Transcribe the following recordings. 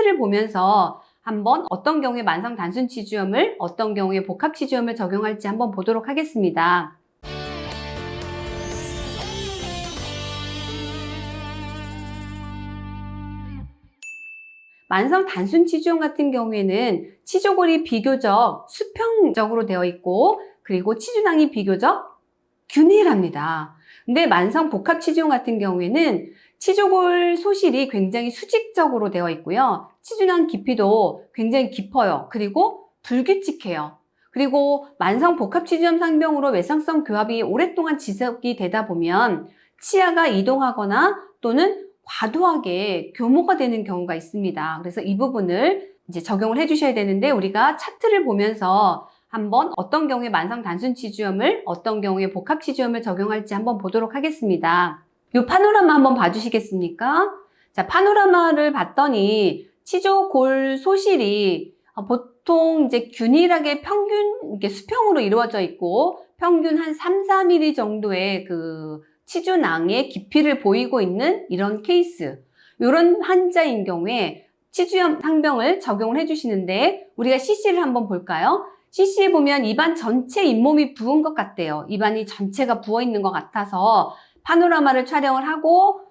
차트를 보면서 한번 어떤 경우에 만성 단순 치주염을 어떤 경우에 복합 치주염을 적용할지 한번 보도록 하겠습니다. 만성 단순 치주염 같은 경우에는 치조골이 비교적 수평적으로 되어 있고 그리고 치주낭이 비교적 균일합니다. 근데 만성 복합 치주염 같은 경우에는 치조골 소실이 굉장히 수직적으로 되어 있고요. 치주낭 깊이도 굉장히 깊어요. 그리고 불규칙해요. 그리고 만성 복합 치주염 상병으로 외상성 교합이 오랫동안 지속이 되다 보면 치아가 이동하거나 또는 과도하게 교모가 되는 경우가 있습니다. 그래서 이 부분을 이제 적용을 해 주셔야 되는데 우리가 차트를 보면서 한번 어떤 경우에 만성 단순 치주염을 어떤 경우에 복합 치주염을 적용할지 한번 보도록 하겠습니다. 이 파노라마 한번 봐주시겠습니까? 자, 파노라마를 봤더니 치조골 소실이 어, 보통 이제 균일하게 평균 이렇게 수평으로 이루어져 있고 평균 한 3, 4mm 정도의 그 치주낭의 깊이를 보이고 있는 이런 케이스. 이런 환자인 경우에 치주염 상병을 적용을 해주시는데 우리가 CC를 한번 볼까요? CC에 보면 입안 전체 잇몸이 부은 것 같대요. 입안이 전체가 부어 있는 것 같아서 파노라마를 촬영을 하고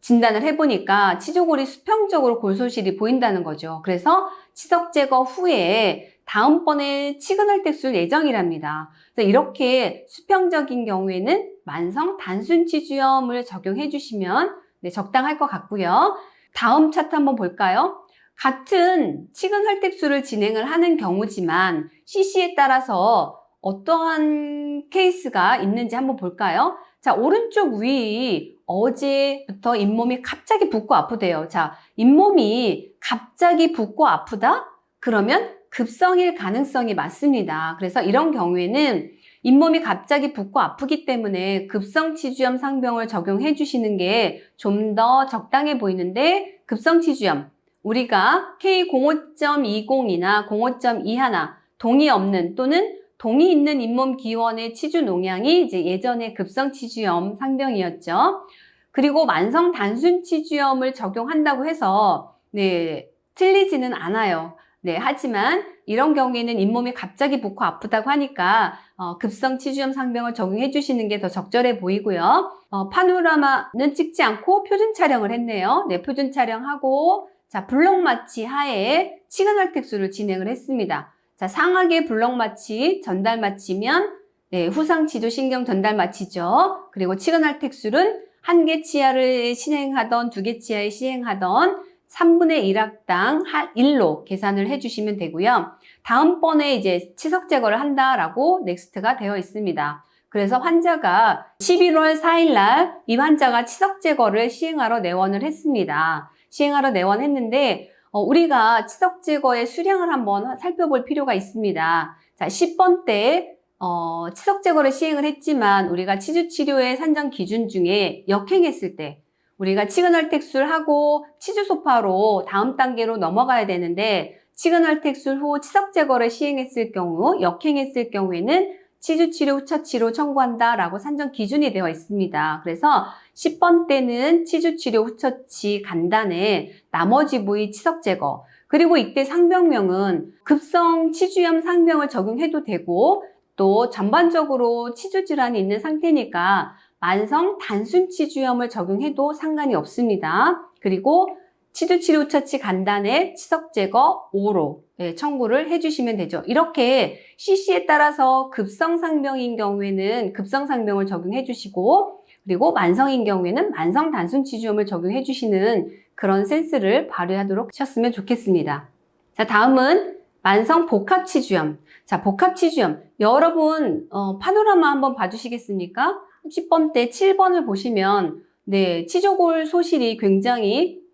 진단을 해보니까 치조골이 수평적으로 골소실이 보인다는 거죠. 그래서 치석 제거 후에 다음번에 치근할 때 쓸 예정이랍니다. 이렇게 수평적인 경우에는 만성 단순 치주염을 적용해 주시면 네, 적당할 것 같고요. 다음 차트 한번 볼까요? 같은 치근 혈택술을 진행을 하는 경우지만 CC에 따라서 어떠한 케이스가 있는지 한번 볼까요? 자, 오른쪽 위 어제부터 잇몸이 갑자기 붓고 아프대요. 자, 잇몸이 갑자기 붓고 아프다? 그러면 급성일 가능성이 많습니다. 그래서 이런 경우에는 잇몸이 갑자기 붓고 아프기 때문에 급성 치주염 상병을 적용해 주시는 게 좀 더 적당해 보이는데 급성 치주염 우리가 K05.20이나 05.21 동의 없는 또는 동의 있는 잇몸 기원의 치주 농양이 이제 예전에 급성 치주염 상병이었죠. 그리고 만성 단순 치주염을 적용한다고 해서 네, 틀리지는 않아요. 네, 하지만 이런 경우에는 잇몸이 갑자기 붓고 아프다고 하니까 어, 급성 치주염 상병을 적용해 주시는 게 더 적절해 보이고요. 어, 파노라마는 찍지 않고 표준 촬영을 했네요. 네, 표준 촬영하고 자 블록 마취 하에 치근 혈택술을 진행을 했습니다. 자 상하계 블록 마취, 전달 마취면 네, 후상 치조 신경 전달 마취죠. 그리고 치근 혈택술은 한 개 치아를 시행하던 두 개 치아에 시행하던 3분의 1학당 1로 계산을 해주시면 되고요. 다음번에 이제 치석 제거를 한다라고 넥스트가 되어 있습니다. 그래서 환자가 11월 4일 날 이 환자가 치석 제거를 시행하러 내원을 했습니다. 시행하러 내원했는데 어, 우리가 치석 제거의 수량을 한번 살펴볼 필요가 있습니다. 자, 10번 때 어, 치석 제거를 시행을 했지만 우리가 치주 치료의 산정 기준 중에 역행했을 때 우리가 치근혈택술 하고 치주소파로 다음 단계로 넘어가야 되는데 치근혈택술 후 치석 제거를 시행했을 경우 역행했을 경우에는 치주치료 후처치료 청구한다라고 산정 기준이 되어 있습니다. 그래서 10번 때는 치주치료 후처치 간단에 나머지 부위 치석 제거 그리고 이때 상병명은 급성 치주염 상병을 적용해도 되고 또 전반적으로 치주 질환이 있는 상태니까 만성 단순 치주염을 적용해도 상관이 없습니다. 그리고 치주 치료 처치 간단에 치석 제거 5로 예, 청구를 해주시면 되죠. 이렇게 CC에 따라서 급성 상병인 경우에는 급성 상병을 적용해 주시고 그리고 만성인 경우에는 만성 단순 치주염을 적용해 주시는 그런 센스를 발휘하도록 하셨으면 좋겠습니다. 자, 다음은 만성 복합 치주염. 자, 복합 치주염. 여러분, 어, 파노라마 한번 봐주시겠습니까? 10번 때 7번을 보시면, 네, 치조골 소실이 굉장히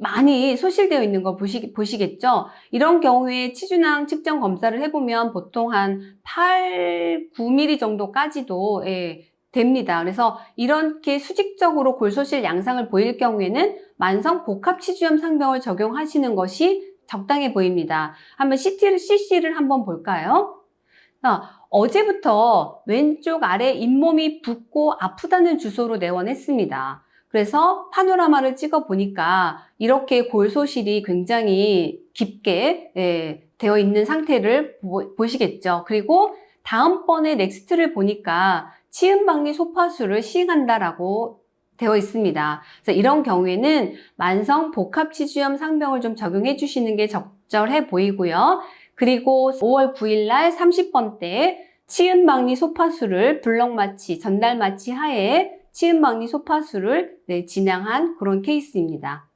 많이 소실되어 있는 거 보시, 보시겠죠? 이런 경우에 치주낭 측정 검사를 해보면 보통 한 8, 9mm 정도까지도, 예, 됩니다. 그래서 이렇게 수직적으로 골소실 양상을 보일 경우에는 만성 복합 치주염 상병을 적용하시는 것이 적당해 보입니다. 한번 CT를, CC를 한번 볼까요? 자, 어제부터 왼쪽 아래 잇몸이 붓고 아프다는 주소로 내원했습니다. 그래서 파노라마를 찍어 보니까 이렇게 골소실이 굉장히 깊게 예, 되어 있는 상태를 보, 보시겠죠. 그리고 다음번에 넥스트를 보니까 치은박리 소파수를 시행한다라고 되어 있습니다. 그래서 이런 경우에는 만성 복합치주염 상병을 좀 적용해 주시는 게 적절해 보이고요. 그리고 5월 9일 날 30번 때 치은박리 소파수를 블럭마취, 전달마취 하에 치은박리 소파수를 네, 진행한 그런 케이스입니다.